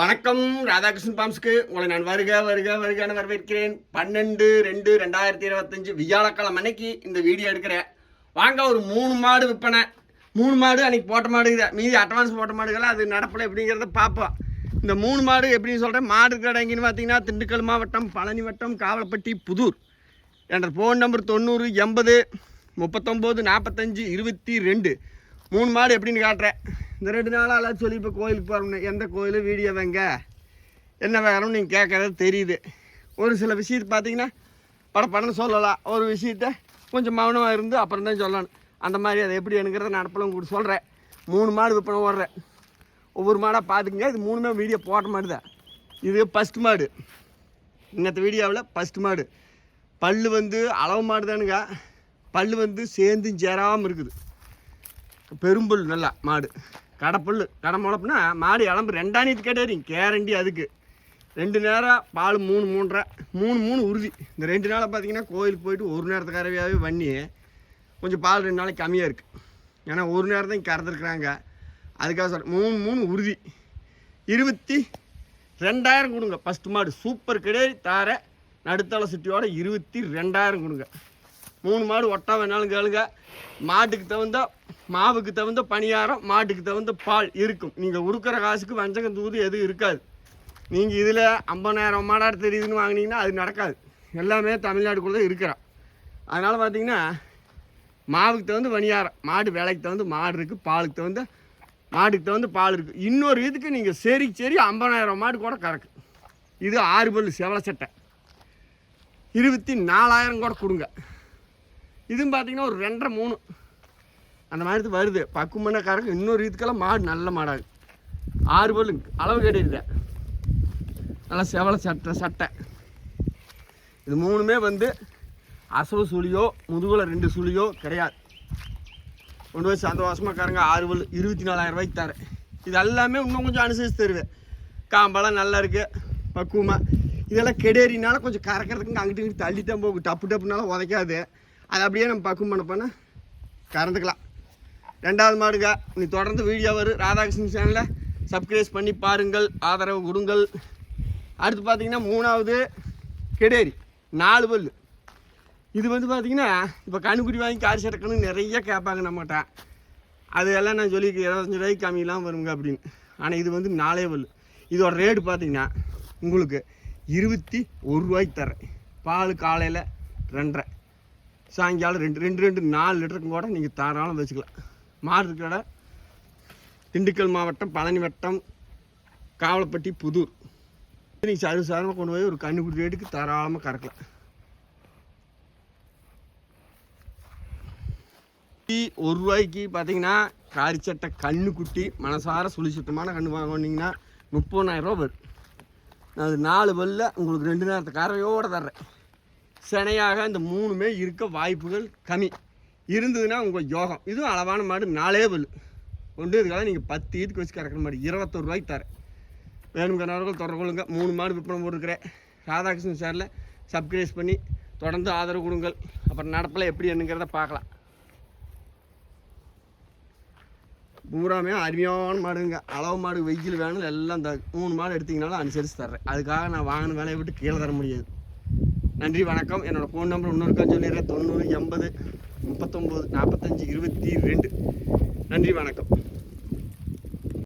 வணக்கம் ராதாகிருஷ்ணன் பாம்ஸ்க்கு உங்களை நான் வருக வருக வருகான வரவேற்கிறேன். பன்னெண்டு ரெண்டு ரெண்டாயிரத்தி இருபத்தஞ்சு வியாழக்கிழமை அன்னைக்கு இந்த வீடியோ எடுக்கிறேன் வாங்க ஒரு மூணு மாடு விற்பனை. மூணு மாடு அன்னைக்கு போட்ட மாடு மீதி அட்வான்ஸ் போட்ட மாடுகள் அது நடப்பலை எப்படிங்கிறத பார்ப்போம். இந்த மூணு மாடு எப்படின்னு சொல்கிறேன் மாடு கடை எங்கேன்னு பார்த்தீங்கன்னா திண்டுக்கல் மாவட்டம் பழனி வட்டம் காவலப்பட்டி புதூர். என்ற ஃபோன் நம்பர் தொண்ணூறு எண்பது முப்பத்தொம்போது நாற்பத்தஞ்சு இருபத்தி ரெண்டு. மூணு மாடு எப்படின்னு காட்டுறேன். இந்த ரெண்டு நாளாக எல்லாம் சொல்லி இப்போ கோயிலுக்கு போகிறோம்னு எந்த கோயில்? வீடியோ வைங்க. என்ன வேணும்னு நீங்கள் கேட்குறது தெரியுது. ஒரு சில விஷயத்தை பார்த்தீங்கன்னா படப்படன்னு சொல்லலாம். ஒரு விஷயத்த கொஞ்சம் மௌனமாக இருந்து அப்புறம் தான் சொல்லணும். அந்த மாதிரி அதை எப்படி எனக்கிறத நடப்பலும் கூட சொல்கிறேன் மூணு மாடு விற்பனை ஓடுறேன். ஒவ்வொரு மாடாக பார்த்துக்குங்க இது மூணுமே வீடியோ போட்ட மாடு தான். இது ஃபஸ்ட் மாடு. இன்னத்த வீடியோவில் ஃபஸ்ட் மாடு. பல் வந்து அளவு மாடு தானுங்க. பல் வந்து சேர்ந்து சேராமல் இருக்குது. பெரும்புல் நல்லா மாடு. கடைப்புல் கடை முளப்புனா மாடு இளம்பு ரெண்டாணியத்து கேட்டாரிங்க கேரண்டி அதுக்கு. ரெண்டு நேரம் பால் மூணு மூன்றரை மூணு மூணு உறுதி. இந்த ரெண்டு நாளாக பார்த்தீங்கன்னா கோயிலுக்கு போயிட்டு ஒரு நேரத்து கறவையாகவே பண்ணி கொஞ்சம் பால் ரெண்டு நாளைக்கு கம்மியாக இருக்குது ஏன்னா ஒரு நேரம் தான் கறந்துருக்குறாங்க. அதுக்காக சொல்கிறேன் மூணு மூணு உறுதி. இருபத்தி ரெண்டாயிரம் கொடுங்க. ஃபஸ்ட்டு மாடு சூப்பர் கிடையாது. தார நடுத்தள சுட்டியோட இருபத்தி ரெண்டாயிரம் கொடுங்க. மூணு மாடு ஒட்டா வேணாலும் கேளுங்க. மாட்டுக்கு தகுந்த மாவுக்கு தகுந்த பணியாரம் மாட்டுக்கு தகுந்த பால் இருக்கும். நீங்கள் உருக்கிற காசுக்கு வஞ்சகம் தூது எதுவும் இருக்காது. நீங்கள் இதில் ஐம்பதாயிரம் மாடாடு தெரியுதுன்னு வாங்கினீங்கன்னா அது நடக்காது. எல்லாமே தமிழ்நாட்டுக்குள்ளே தான் இருக்கிறோம் அதனால் பார்த்தீங்கன்னா மாவுக்கு தகுந்த பணியாரம் மாடு விலைக்கு தகுந்த மாடு இருக்குது பாலுக்கு தகுந்த மாட்டுக்கு தகுந்த பால் இருக்குது இன்னொரு இதுக்கு நீங்கள் சரி சரி ஐம்பதாயிரம் மாடு கூட கறக்கு. இது ஆறு பல் செவல சட்டை. இருபத்தி நாலாயிரம் கூட கொடுங்க. இதுவும் பார்த்தீங்கன்னா ஒரு ரெண்டரை மூணு. அந்த மாதிரி வருது. பக்குமண்ண கறக்கு இன்னொரு இதுக்கெல்லாம் மாடு நல்ல மாடாது ஆறு பல்லு அளவு கிடையாது நல்லா செவலை சட்டை சட்டை. இது மூணுமே வந்து அசவு சுழியோ முதுகில் ரெண்டு சுழியோ கிடையாது. கொண்டு போய் சந்தோஷமாக கறங்க ஆறு பல்லு இருபத்தி நாலாயிரம் ரூபாய்க்கு தரேன். இது எல்லாமே இன்னும் கொஞ்சம் அனுசரித்து தருவேன். காம்பெல்லாம் நல்லா இருக்குது பக்குவமாக இதெல்லாம் கெடேறினால கொஞ்சம் கறக்கிறதுக்கு அங்கிட்டு இங்கிட்டு தள்ளி தான் போகும். டப்பு டப்புனால உதைக்காது. அது அப்படியே நம்ம பக்குவம் பண்ண பண்ண கறந்துக்கலாம். ரெண்டாவது மாடுங்க நீ தொடர்ந்து வீடியோ வரும் ராதாகிருஷ்ணன் சேனலில் சப்ஸ்கிரைஸ் பண்ணி பாருங்கள் ஆதரவு கொடுங்கள். அடுத்து பார்த்தீங்கன்னா மூணாவது கெடேரி நாலு பல்லு. இது வந்து பார்த்திங்கன்னா இப்போ கணுக்குடி வாங்கி காரி சட்டக்கணும் நிறைய கேட்பாங்க நம்மகிட்ட. அது எல்லாம் நான் சொல்லி இருபத்தஞ்சி ரூபாய்க்கு கம்மியெல்லாம் வருங்க அப்படின்னு. ஆனால் இது வந்து நாலே பல் இதோட ரேட்டு பார்த்திங்கன்னா உங்களுக்கு இருபத்தி ஒரு ரூபாய்க்கு தரேன் பால் காலையில் ரெண்டரை. சாயங்காலம் ரெண்டு ரெண்டு ரெண்டு நாலு லிட்டருக்கு கூட நீங்கள் தாராளம் வச்சுக்கலாம். மாடு கடை திண்டுக்கல் மாவட்டம் பழனி வட்டம் காவலப்பட்டி புதூர். நீங்கள் சரு சாதாரணமாக கொண்டு போய் ஒரு கண்ணுக்குட்டி ரேட்டுக்கு தாராளமாக கறக்கலாம். ஒரு ரூபாய்க்கு பார்த்தீங்கன்னா காரிச்சட்டை கண்ணுக்குட்டி மனசார சுழி சுத்தமான கண்ணு வாங்கினீங்கன்னா முப்பதாயிரம் ரூபா வரும். அது நாலு பல்ல உங்களுக்கு ரெண்டு நேரத்தை கறவையோடு தர்றேன். சினையாக இந்த மூணுமே இருக்க வாய்ப்புகள் கம்மி. இருந்ததுன்னா உங்கள் யோகம். இதுவும் அளவான மாடு நாலே பல் ஒன்று இதுக்காக நீங்கள் பத்து ஈத்துக்கு வச்சு கறக்கிற மாடு. இருபத்தொரு ரூபாய்க்கு தரேன். வேணுங்கிறவர்கள் தொடர்பு கொள்ளுங்க. மூணு மாடு விற்பனை போட்டுருக்கிறேன். ராதாகிருஷ்ணன் சாரில் சப்ஸ்கிரைப் பண்ணி தொடர்ந்து ஆதரவு கொடுங்கள். அப்புறம் நடப்பில் எப்படி என்னங்கிறத பார்க்கலாம். பூராமே அருமையான மாடுங்க. அளவு மாடு வெயில் வேணும் எல்லாம் த மூணு மாடு எடுத்தீங்கனாலும் அனுசரித்து தர்றேன். அதுக்காக நான் வாங்கின வேலையை விட்டு கீழே தர முடியாது. நன்றி வணக்கம். என்னோடய ஃபோன் நம்பர் இன்னொருக்கா சொல்லிடுறேன். தொண்ணூறு எண்பது முப்பத்தொம்போது நாற்பத்தஞ்சு இருபத்தி ரெண்டு. நன்றி வணக்கம்.